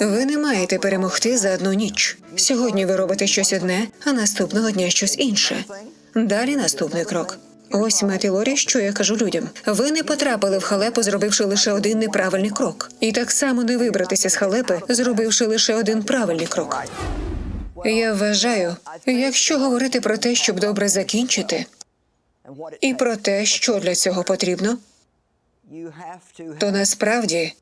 Ви не маєте перемогти за одну ніч. Сьогодні ви робите щось одне, а наступного дня щось інше. Далі наступний крок. Ось Меті Лорі, що я кажу людям. Ви не потрапили в халепу, зробивши лише один неправильний крок. І так само не вибратися з халепи, зробивши лише один правильний крок. Я вважаю, якщо говорити про те, щоб добре закінчити, і про те, що для цього потрібно, то насправді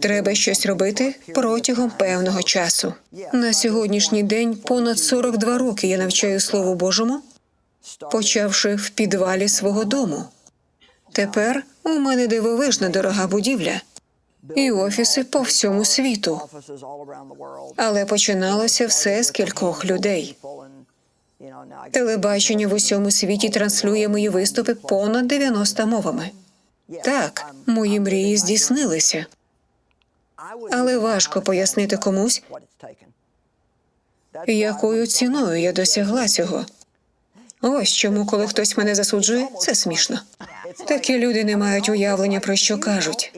треба щось робити протягом певного часу. На сьогоднішній день понад 42 роки я навчаю Слову Божому, почавши в підвалі свого дому. Тепер у мене дивовижна дорога будівля і офіси по всьому світу. Але починалося все з кількох людей. Телебачення в усьому світі транслює мої виступи понад 90 мовами. Так, мої мрії здійснилися, але важко пояснити комусь, якою ціною я досягла цього. Ось чому, коли хтось мене засуджує, це смішно. Такі люди не мають уявлення про що кажуть.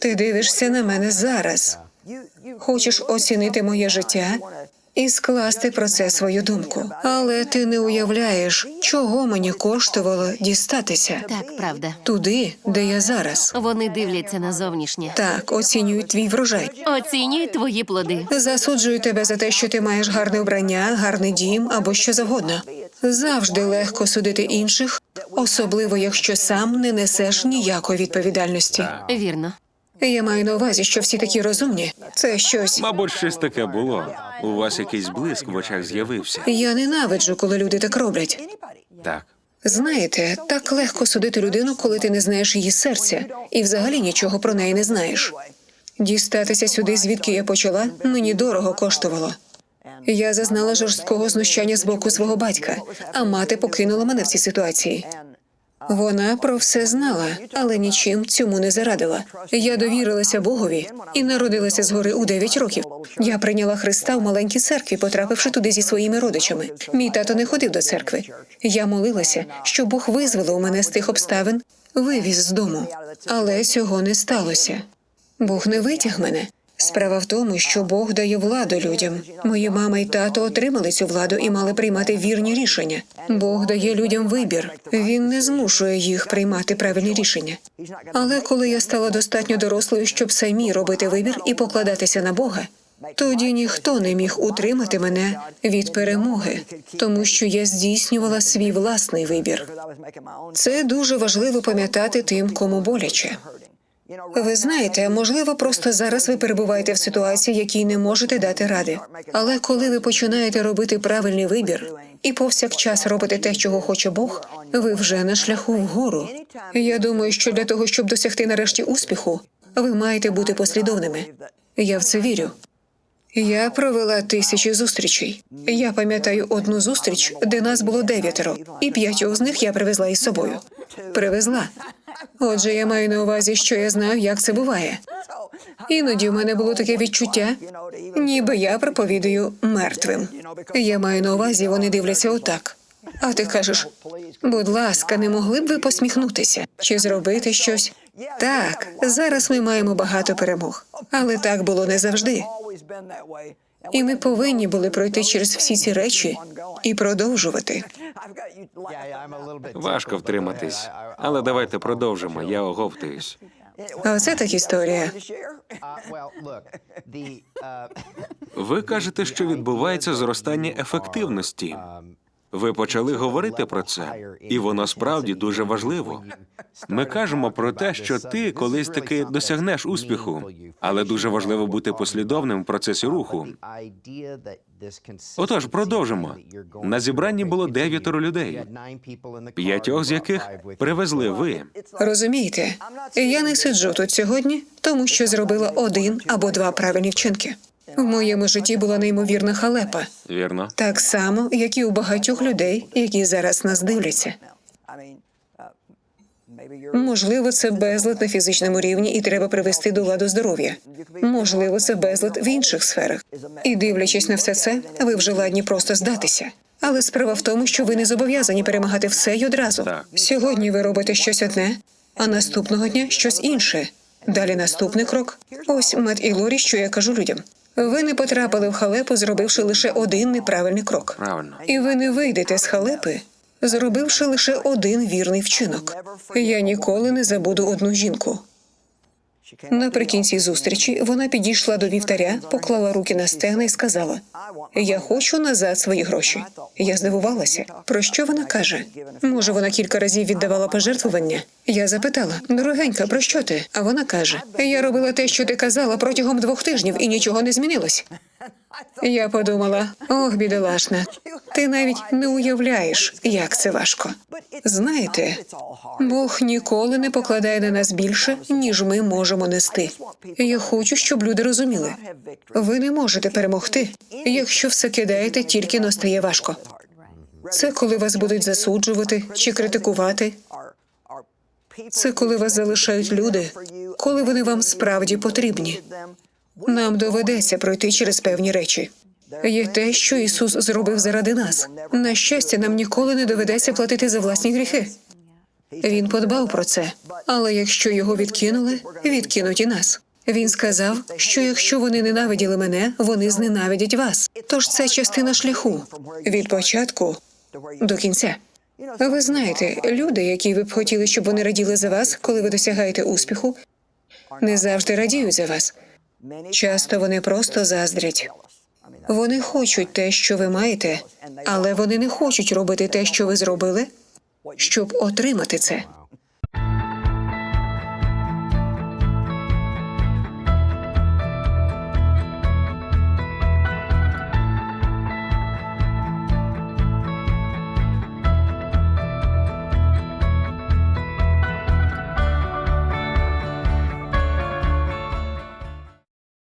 Ти дивишся на мене зараз. Хочеш оцінити моє життя і скласти про це свою думку. Але ти не уявляєш, чого мені коштувало дістатися Так, правда. туди, де я зараз. Вони дивляться на зовнішнє. Так, оцінюють твій врожай. Оцінюють твої плоди. Засуджую тебе за те, що ти маєш гарне вбрання, гарний дім або що завгодно. Завжди легко судити інших, особливо якщо сам не несеш ніякої відповідальності. Вірно. Я маю на увазі, що всі такі розумні. Це щось. Мабуть, щось таке було. У вас якийсь блиск в очах з'явився. Я ненавиджу, коли люди так роблять. Так. Знаєте, так легко судити людину, коли ти не знаєш її серця, і взагалі нічого про неї не знаєш. Дістатися сюди, звідки я почала, мені дорого коштувало. Я зазнала жорсткого знущання з боку свого батька, а мати покинула мене в цій ситуації. Вона про все знала, але нічим цьому не зарадила. Я довірилася Богові і народилася згори у 9 років. Я прийняла Христа в маленькій церкві, потрапивши туди зі своїми родичами. Мій тато не ходив до церкви. Я молилася, що Бог визволив мене з тих обставин, вивіз з дому. Але цього не сталося. Бог не витяг мене. Справа в тому, що Бог дає владу людям. Мої мама і тато отримали цю владу і мали приймати вірні рішення. Бог дає людям вибір. Він не змушує їх приймати правильні рішення. Але коли я стала достатньо дорослою, щоб самі робити вибір і покладатися на Бога, тоді ніхто не міг утримати мене від перемоги, тому що я здійснювала свій власний вибір. Це дуже важливо пам'ятати тим, кому боляче. Ви знаєте, можливо, просто зараз ви перебуваєте в ситуації, якій не можете дати ради. Але коли ви починаєте робити правильний вибір і повсякчас робите те, чого хоче Бог, ви вже на шляху вгору. Я думаю, що для того, щоб досягти нарешті успіху, ви маєте бути послідовними. Я в це вірю. Я провела тисячі зустрічей. Я пам'ятаю одну зустріч, де нас було дев'ятеро, і п'ятьох з них я привезла із собою. Привезла. Отже, я маю на увазі, що я знаю, як це буває. Іноді в мене було таке відчуття, ніби я проповідую мертвим. Я маю на увазі, вони дивляться отак. А ти кажеш, будь ласка, не могли б ви посміхнутися чи зробити щось? Так, зараз ми маємо багато перемог, але так було не завжди. І ми повинні були пройти через всі ці речі і продовжувати. Важко втриматись. Але давайте продовжимо. Я оговтуюсь. А Оце так історія. Ви кажете, що відбувається зростання ефективності. Ви почали говорити про це, і воно справді дуже важливо. Ми кажемо про те, що ти колись таки досягнеш успіху, але дуже важливо бути послідовним в процесі руху. Отож, продовжимо. На зібранні було дев'ятеро людей, п'ятьох з яких привезли ви. Розумієте, я не сиджу тут сьогодні, тому що зробила один або два правильні вчинки. В моєму житті була неймовірна халепа, Вірно? так само, як і у багатьох людей, які зараз нас дивляться. Можливо, це безлад на фізичному рівні, і треба привести до ладу здоров'я. Можливо, це безлад в інших сферах. І дивлячись на все це, ви вже ладні просто здатися. Але справа в тому, що ви не зобов'язані перемагати все й одразу. Так. Сьогодні ви робите щось одне, а наступного дня щось інше. Далі наступний крок. Ось Мет і Лорі, що я кажу людям. Ви не потрапили в халепу, зробивши лише один неправильний крок. Правильно. І ви не вийдете з халепи, зробивши лише один вірний вчинок. Я ніколи не забуду одну жінку. Наприкінці зустрічі вона підійшла до вівтаря, поклала руки на стегна і сказала: Я хочу назад свої гроші. Я здивувалася. Про що вона каже? Може, вона кілька разів віддавала пожертвування? Я запитала: дорогенька, про що ти? А вона каже: Я робила те, що ти казала протягом двох тижнів, і нічого не змінилось. Я подумала: ох, бідолашна, ти навіть не уявляєш, як це важко. Знаєте, Бог ніколи не покладає на нас більше, ніж ми можемо нести. Я хочу, щоб люди розуміли. Ви не можете перемогти, якщо все кидаєте, тільки но стає важко. Це коли вас будуть засуджувати чи критикувати. Це коли вас залишають люди, коли вони вам справді потрібні. Нам доведеться пройти через певні речі. Є те, що Ісус зробив заради нас. На щастя, нам ніколи не доведеться платити за власні гріхи. Він подбав про це, але якщо його відкинули, відкинуть і нас. Він сказав, що якщо вони ненавиділи мене, вони зненавидять вас. Тож це частина шляху від початку до кінця. Ви знаєте, люди, які ви б хотіли, щоб вони раділи за вас, коли ви досягаєте успіху, не завжди радіють за вас. Часто вони просто заздрять. Вони хочуть те, що ви маєте, але вони не хочуть робити те, що ви зробили, щоб отримати це.